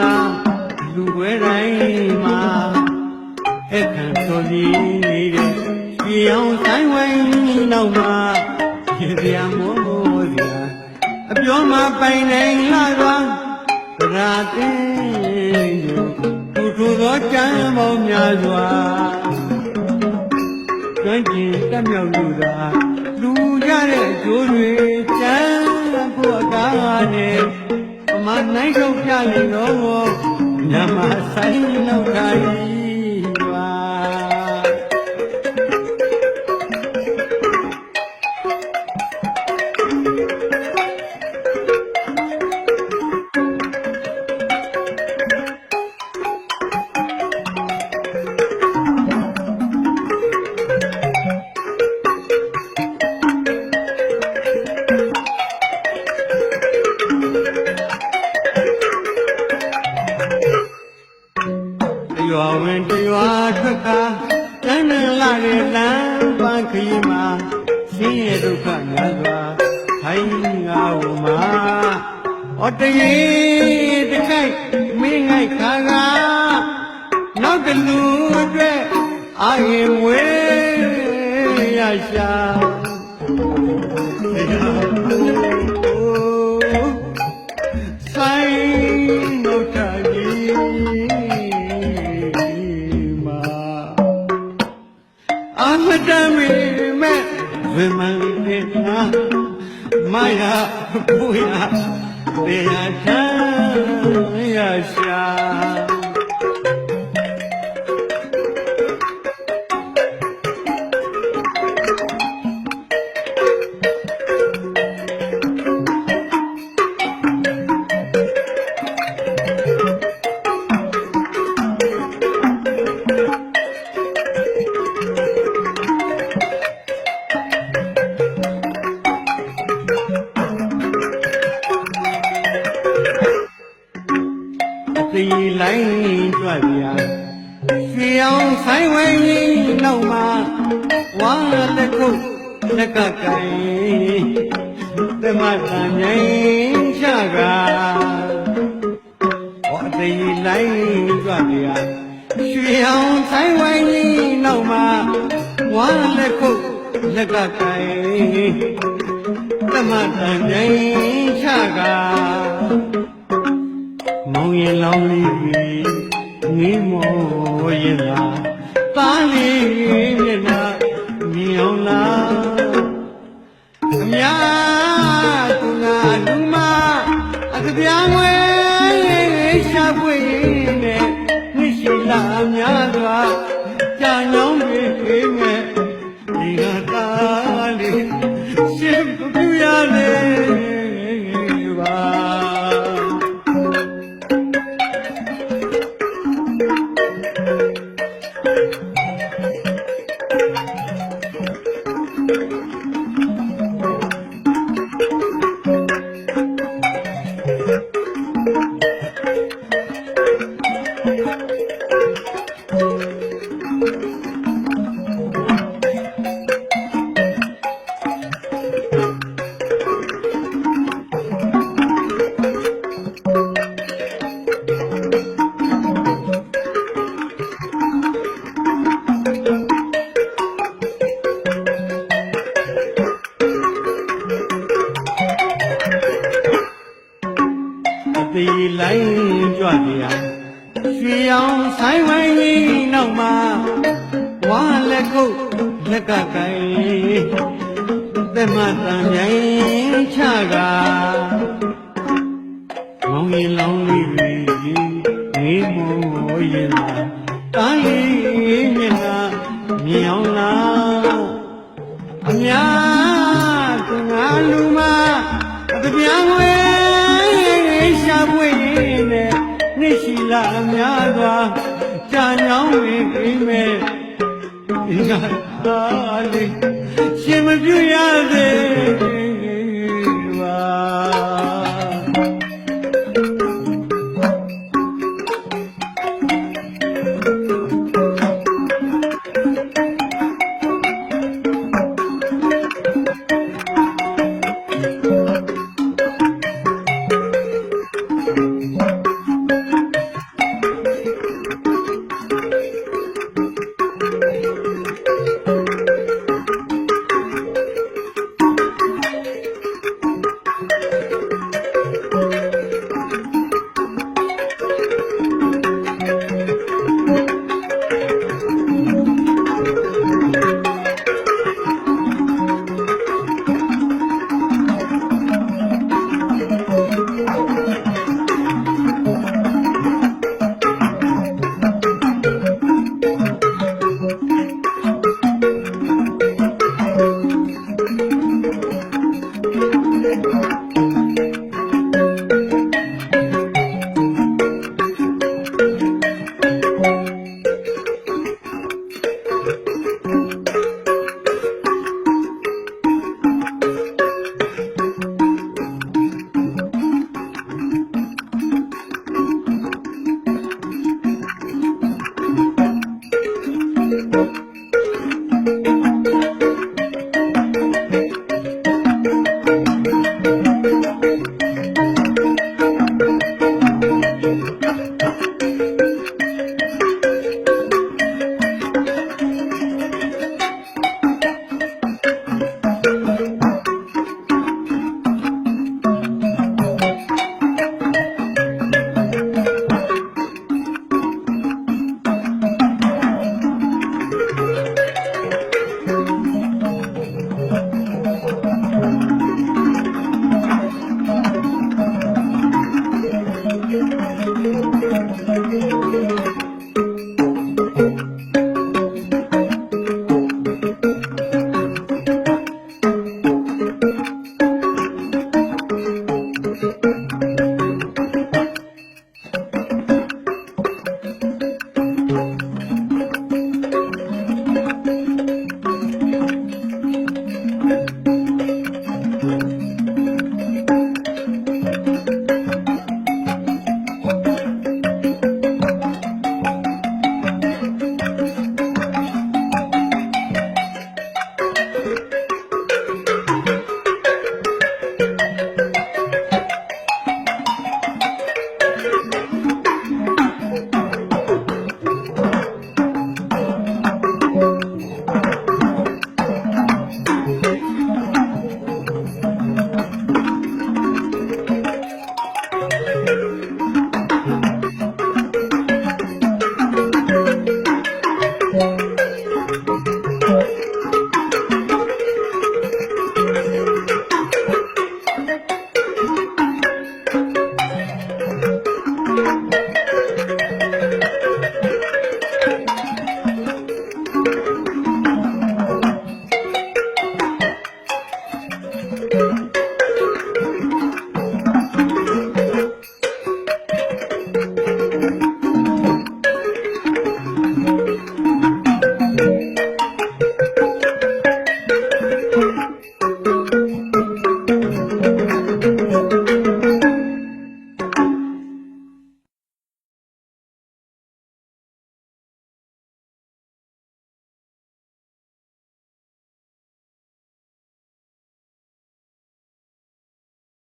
လားလူွယ်တိုင်းမှာအခန့်ဆိုစီနေတဲ့ပြည်အောင်ဆိုင်ဝိုင်းနောက်မှာရေစရာမိုးစရာအပြောမှာပိုင်နိုင်လာသွားပရာတင်းသူထူသောကြံပေါင်းများစွာကျွမ်းကျင်တက်မြောက်လူသာလူရတဲ့အကျိုးတွေချမ်း နိုင်ထုတ်ကြလေတော့ညမဆိုင်နောက်ထိုင် ရွာဝင်တရွာထွက်ခါတန်းတန်းလာတဲ့လမ်းပန်းခရီးမှာဆင်းရဲဒုက္ခများစွာထိုင်ငါဝမှာဩတရေတခိုက်မင်းငိုက်ခါကနောက်တလူအတွက်အာရင်ဝေးရရှာ မတမေမဲ့ဝေမန်တဲ့နာမာယာပူယာတေယာချမ်းရရှာ လိုင်းတွက်ပြရွှေအောင်ဆိုင်ဝိုင်းကြီးနောက်မှာဝါလက်ခုပ်လက်ကကိုင်သမတန်ငိမ့်ချကဟောအတီလိုင်းတွက်ပြရွှေအောင်ဆိုင်ဝိုင်းကြီးနောက်မှာဝါလက်ခုပ်လက်ကကိုင်သမတန်ငိမ့်ချကမောင်ရင်လောင်းလေး မျက်နှာမြင်အောင်လားအများသူငါလူမအကပြားငွေရှာဖွေ အ ရွှေအောင်ဆိုင်ဝိုင်းကြီးနောက်မှာဝါလက်ခုပ်လက်ကကိုင်သက်မတန်မြိုင်ချက နဲ့နှစ်ရှိလာအများစွာကြာညောင်းဝင်ပြီးမဲ့ဒီကသားလေးရှင်မပြရသေး